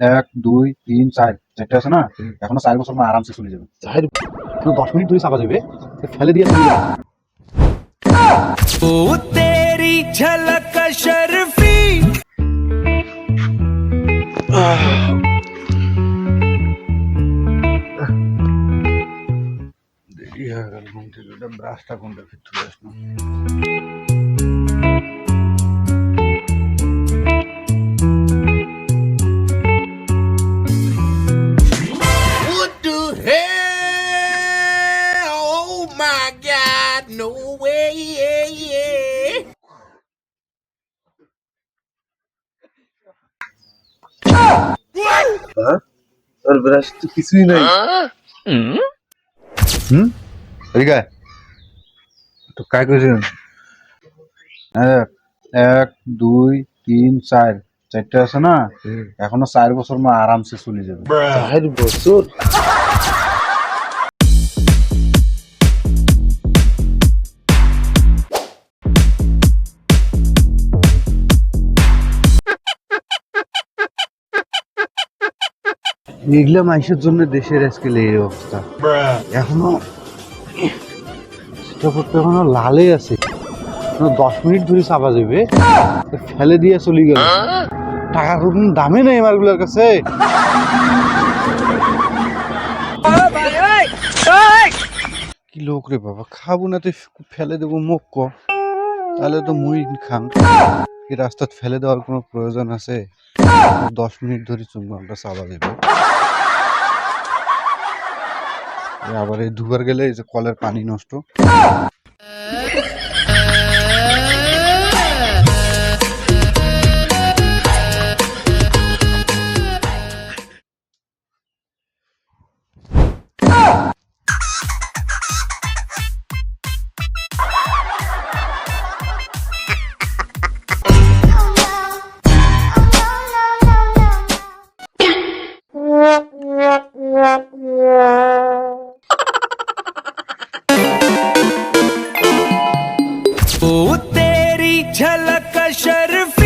এক দুই তিন চার। চারটে আছে না? এখনও চার বছর আরামসে চলে যাবে। চার দশ মিনিট ধরে চাপা যাবে ফেলে দিয়ে ও তেরি ঝলক শরফি। দেরি হয়ে গেল ঘুম থেকে ব্রাশটা কোনটা ফিট আসলাম My god, no way, yeah, yeah. তোর ব্রাশ তো কিছুই নাই। হুম? এদিকে তো কাজ করেছিলেন এক এক দুই তিন চার। চারটে আছে না? এখনও চার বছর মা আরামসে চলে যাবে। চার বছর? এগুলা মাইসের জন্য দেশের আজকাল এই অবস্থা। এখনও এখনও লালে আছে। দশ মিনিট ধরে চাপা যাবে। ফেলে দিয়ে চলে গেল। টাকার কোনো দামে নেই মালগুলোর কাছে। কি লোক রে বাবা খাব না তুই ফেলে দেবো মুখ ক। তাহলে তো মুই খাম এই রাস্তাত ফেলে দেওয়ার কোনো প্রয়োজন আছে? দশ মিনিট ধরে চুম্বো আমরা চাপা দেবো আবার এই দুবার গেলে এই যে কলের পানি নষ্ট। झलक शर्फी